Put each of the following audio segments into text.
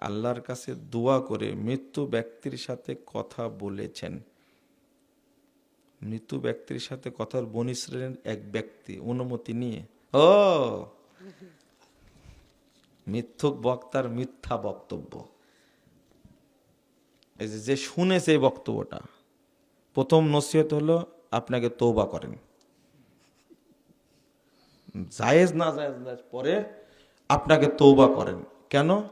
আল্লাহর কাছে দোয়া করে মৃত্যু ব্যক্তির সাথে কথা বলেছেন। মৃত্যু ব্যক্তির সাথে কথা বনি শ্রেণির এক ব্যক্তি, অনুমতি নিয়ে। ও! মিথ্যুক বক্তার মিথ্যা বক্তব্য। যে শুনেছে এই বক্তব্যটা, প্রথম নসিহত হলো আপনাকে তৌবা করেন। জায়েজ না জায়েজ না, পরে আপনাকে তৌবা করেন। কেন?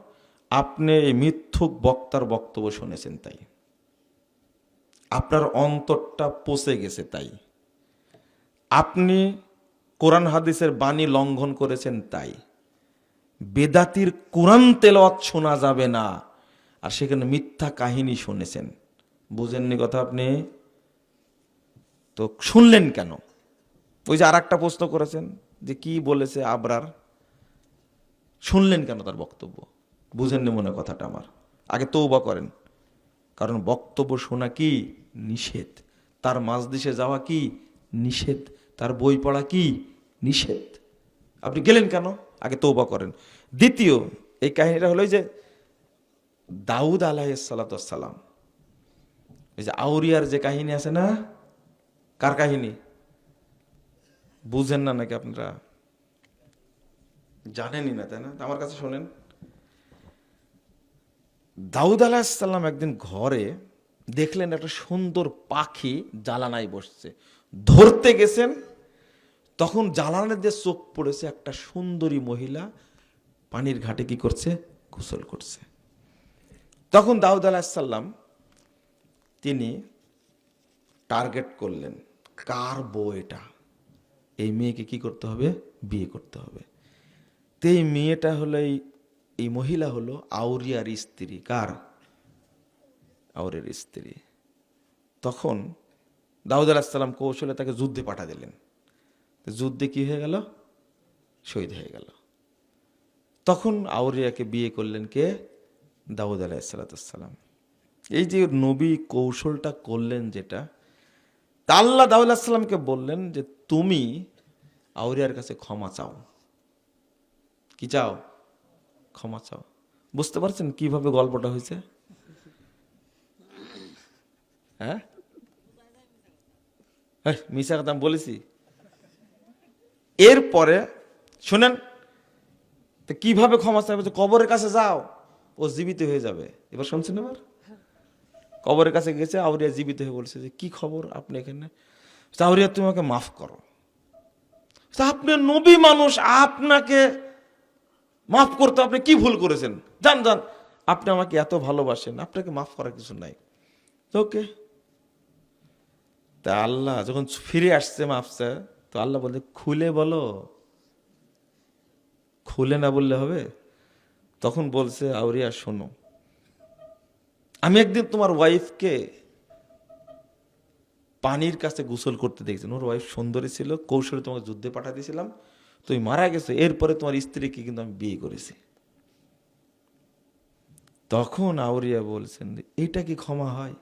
আপনি মিথ্যুক বক্তার বক্তব্য শুনেছেন তাই। আপনার অন্তরটা পচে গেছে তাই। আপনি কোরআন হাদিসের বাণী লঙ্ঘন করেছেন তাই। বেদাতির কোরআন তেলাওয়াত শোনা যাবে না। আর সেখানে মিথ্যা কাহিনী শুনেছেন। বুঝেননি কথা আপনি? তো শুনলেন কেন? ওই যে আর একটা প্রশ্ন করেছেন যে কি বলেছে আবরার? শুনলেন কেন তার বক্তব্য? বুঝেননি মনে কথাটা আমার। আগে তৌবা করেন। কারণ বক্তব্য শোনা কি? নিষেধ। তার মাজদিসে যাওয়া কি? নিষেধ। তার বই পড়া কি? নিষেধ। আপনি গেলেন কেন? আগে তৌবা করেন। দ্বিতীয়, এই কাহিনীটা হলো যে দাউদ আলাহিসাল্লাম এই যে আউরিয়ার যে কাহিনী আছে না? কার কাহিনী? বুঝেন না নাকি আপনারা? জানেনই না, তাই না? আমার কাছে শোনেন। দাউদ আলাহিসাল্লাম একদিন ঘরে দেখলেন একটা সুন্দর পাখি জ্বালানায় বসছে। ধরতে গেছেন, তখন জ্বালানের দিয়ে চোখ পড়েছে, একটা সুন্দরী মহিলা পানির ঘাটে কি করছে? গোসল করছে। তখন দাউদ আলাহিসাল্লাম তিনি টার্গেট করলেন, কার বউ এটা? এই মেয়েকে কি করতে হবে? বিয়ে করতে হবে। তো এই মেয়েটা হলো এই এই মহিলা হলো আউরিয়ার স্ত্রী। কার? আউরের স্ত্রী। তখন দাউদ আলাহিসাল্লাম কৌশলে তাকে যুদ্ধে পাঠা দিলেন। যুদ্ধে কি হয়ে গেল? শহীদ হয়ে গেল। তখন আউরিয়াকে বিয়ে করলেন কে? দাউদ আলাহিসাল্লাম এই যে নবী কৌশলটা করলেন যেটা, তা আল্লাহ দাউদ আসসালামকে বললেন যে, তুমি আউরিয়ার কাছে ক্ষমা চাও। কি চাও? ক্ষমা চাও। বুঝতে পারছেন কীভাবে গল্পটা হয়েছে? হ্যাঁ? মিশা কথা আমি বলেছি। এরপরে শুনেন তো কীভাবে ক্ষমা চাইবে? যে কবরের কাছে যাও ও জীবিত হয়ে যাবে। এবার শুনছেন এবার? কবরের কাছে গেছে আউরিয়া জীবিত হয়ে বলছে যে কি খবর আপনি এখানে? বলছে, আউরিয়া তুমি আমাকে মাফ করো। আপনি নবী মানুষ আপনাকে মাফ করতে আপনি কি ভুল করেছেন? জান জান আপনি আমাকে এত ভালোবাসেন, আপনাকে মাফ করার কিছু নাই। ওকে। তা আল্লাহ যখন ফিরে আসছে মাফসা তো আল্লাহ বলতে খুলে বলো। খুলে না বললে হবে? তখন বলছে, আউরিয়া, শোনো। আমি একদিন তোমার ওয়াইফকে পানির কাছে গোসল করতে দেখছেন ওর ওয়াইফ সুন্দরী ছিল, কৌশলে তোমাকে যুদ্ধে পাঠা দিয়েছিলাম। তুমি মারা গেছো, এরপরে তোমার স্ত্রীকে কিন্তু আমি বিয়ে করেছি। তখন আউরিয়া বলছেন, এটা কি ক্ষমা হয়?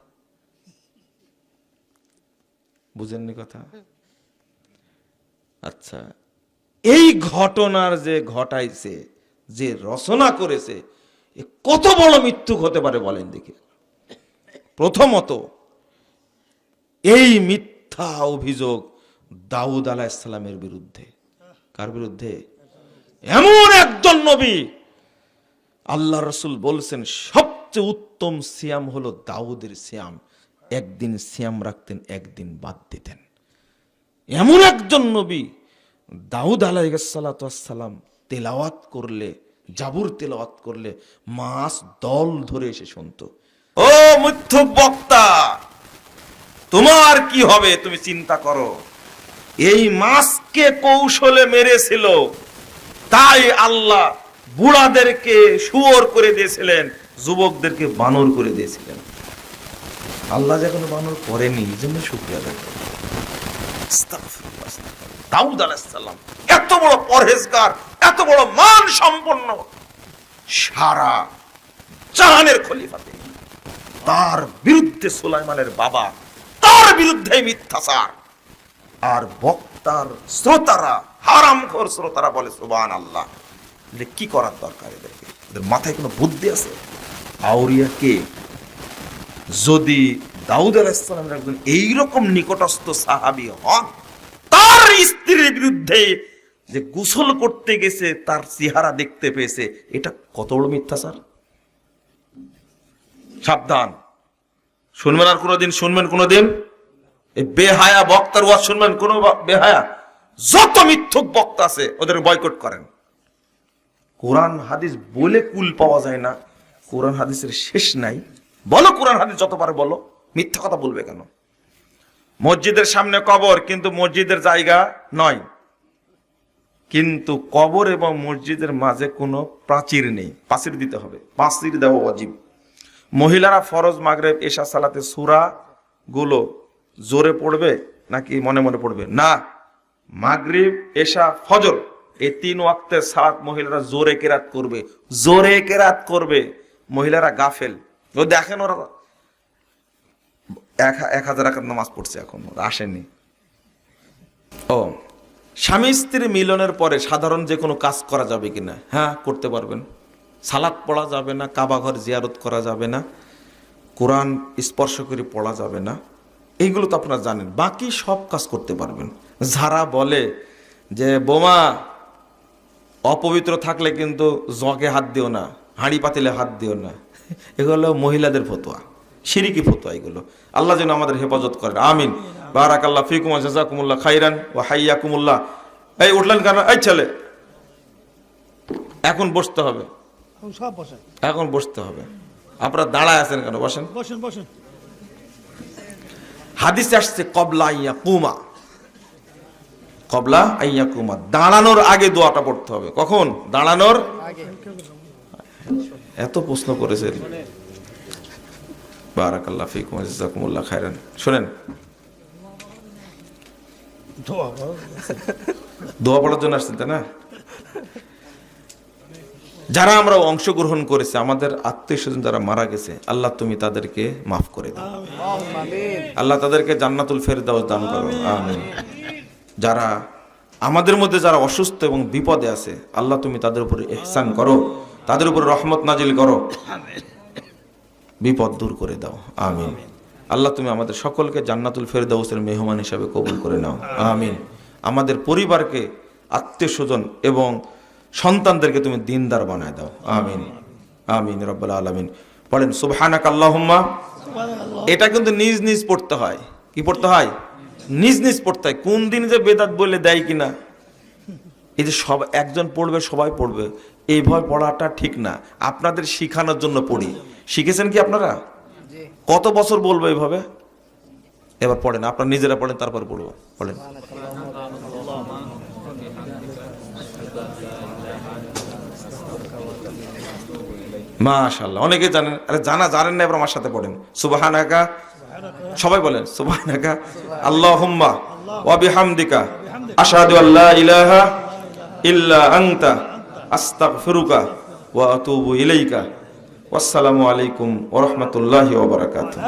বুঝেননি কথা? আচ্ছা এই ঘটনার যে ঘটাইছে, যে রচনা করেছে কত বড় মৃত্যুক হতে পারে বলেন দেখি। প্রথমত, এই মিথ্যা অভিযোগ দাউদ আলাহিসাল্লামের বিরুদ্ধে। কার বিরুদ্ধে? এমন একজন নবী আল্লাহ রসুল বলছেন, সবচেয়ে উত্তম সিয়াম হলো দাউদের সিয়াম। একদিন সিয়াম রাখতেন, একদিন বাদ দিতেন। এমন একজন নবী, দাউদ আলাইসালাম তেলাওয়াত করলে, জাবুর তেলাওয়াত করলে মাস দল ধরে এসে শুনতো। ও মিথ্য বক্তা তোমার কি হবে তুমি চিন্তা করো। এই মাছকে কৌশলে মেরেছিল। তাই আল্লাহ বুড়াদেরকে শুয়োর করে দিয়েছিলেন, যুবকদেরকে বানর করে দিয়েছিলেন। আল্লাহ যে কোনো বানর করেনি এই জন্য আলাইসাল্লাম এত বড় পরহেজগার, এত বড় মান সম্পন্ন, সারা জাহানের খলিফা তিনি। তার বিরুদ্ধে সুলাইমানের বাবা, তার বিরুদ্ধে মিথ্যাচার। আর বক্তার শ্রোতারা, হারামখোর শ্রোতারা বলে সুবান আল্লাহ কি করার দরকার এদেরকে? এদের মাথায় কোনো বুদ্ধি আছে? আউরিয়া কে যদি দাউদ আলাইসালামের একজন এইরকম নিকটস্থ সাহাবি হন, তার স্ত্রীর বিরুদ্ধে যে গোসল করতে গেছে, তার চেহারা দেখতে পেয়েছে, এটা কত বড় মিথ্যা স্যার সাবধান। শুনবেন আর কোনোদিন, শুনবেন কোনোদিন। এই বেহায়া বক্তার ওয়াজ শুনবেন, কোন বেহায়া, যত মিথ্যুক বক্তা আছে, ওদের বয়কট করেন। কোরআন, হাদিস বলে কুল পাওয়া যায় না, কোরআন, হাদিসের শেষ নাই। বলো কোরআন, হাদিস যতবার বলো, মিথ্যা কথা বলবে কেন? মসজিদের সামনে কবর, কিন্তু মসজিদের জায়গা নয়। কিন্তু কবর এবং মসজিদের মাঝে কোনো প্রাচীর নেই। প্রাচীর দিতে হবে। প্রাচীর দেওয়া অজীব মহিলারা ফরজ মাগরেব, এশা সালাতে সুরা গুলো জোরে পড়বে নাকি মনে মনে পড়বে? না। মাগরিব, এশা, ফজর, এই তিন ওয়াক্তের সাত মহিলারা জোরে কেরাত করবে। জোরে কেরাত করবে। মহিলারা গাফেল। ও দেখেন ওরা এক হাজার একাত নামাজ পড়ছে এখন আসেনি। ও, স্বামী স্ত্রী মিলনের পরে সাধারণ যে কোনো কাজ করা যাবে কিনা? হ্যাঁ করতে পারবেন। সালাদ পড়া যাবে না, কাবাঘর জিয়ারত করা যাবে না, কোরআন স্পর্শ করে পড়া যাবে না। এইগুলো তো আপনারা জানেন। বাকি সব কাজ করতে পারবেন। যারা বলে যে বোমা অপবিত্র থাকলে কিন্তু জগে হাত দিও না হাঁড়ি পাতিলে হাত দিও না। এগুলো মহিলাদের ফতোয়া সিরিকি ফতোয়া এগুলো। আল্লাহ যেন আমাদের হেফাজত করেন। আমিন। বারাক আল্লাহ ফিকুম জাজাকুমুল্লাহ খাইরান ও হাইয়াকুমুল্লাহ। এই উঠলেন কেন? এই ছেলে। এখন বসতে হবে। এখন বসতে হবে। আপনারা দাঁড়ায় আছেন কেন? বসেন। বসেন বসেন। হাদিসে আসছে কবলা আইয়া কুমা কবলা আইয়া কুমা দাঁড়ানোর আগে দোয়াটা পড়তে হবে। কখন? দাঁড়ানোর এত প্রশ্ন করেছেন। বারাকাল্লাহ ফিকুম জাজাকুমুল্লাহ খায়রান। শুনেন। দোয়া পড়ার জন্য আসছেন তাই না? যারা আমরা অংশগ্রহণ করেছে, আমাদের আত্মীয় স্বজন যারা মারা গেছে, আল্লাহ তুমি তাদেরকে মাফ করে দাও। আল্লাহ তাদেরকে জান্নাতুল ফেরদাউস দান করো। যারা আমাদের মধ্যে যারা অসুস্থ এবং বিপদে আছে, আল্লাহ তুমি তাদের উপরে এহসান করো, তাদের উপরে রহমত নাজিল করো। বিপদ দূর করে দাও। আমিন। আল্লাহ তুমি আমাদের সকলকে জান্নাতুল ফের ফেরদাউসের মেহমান হিসাবে কবুল করে নাও। আমিন। আমাদের পরিবারকে, আত্মীয় স্বজন এবং সন্তানদেরকে তুমি দিনদার বানায় দাও। আমিন। আমিন রব্বাল আলামিন। পড়েন সুবহানাক আল্লাহুম্মা এটা কিন্তু নিজ নিজ পড়তে হয়। কি পড়তে হয়? নিজ নিজ পড়তে হয়। কোন দিন যে বেদাত বলে দেয় কিনা? এই যে সব একজন পড়বে সবাই পড়বে। এইভাবে পড়াটা ঠিক না। আপনাদের শিখানোর জন্য পড়ি। শিখেছেন কি আপনারা? কত বছর বলব এইভাবে এবার পড়েন আপনারা নিজেরা পড়েন তারপর পড়ব। পড়েন মাশাল্লাহ অনেকে জানেন, আরে জানা জানেন না, এবার আমার সাথে পড়েন। সুবাহানাকা? সবাই বলেন, সুবাহানাকা? আল্লাহুম্মা ওয়া বিহামদিকা। আশহাদু আল্লাহ ইলাহা ইল্লা আনতা। আস্তাগফিরুকা ওয়া আতুবু ইলাইকা। ওয়াসসালামু আলাইকুম ওয়া রাহমাতুল্লাহি ওয়া বারাকাতুহু।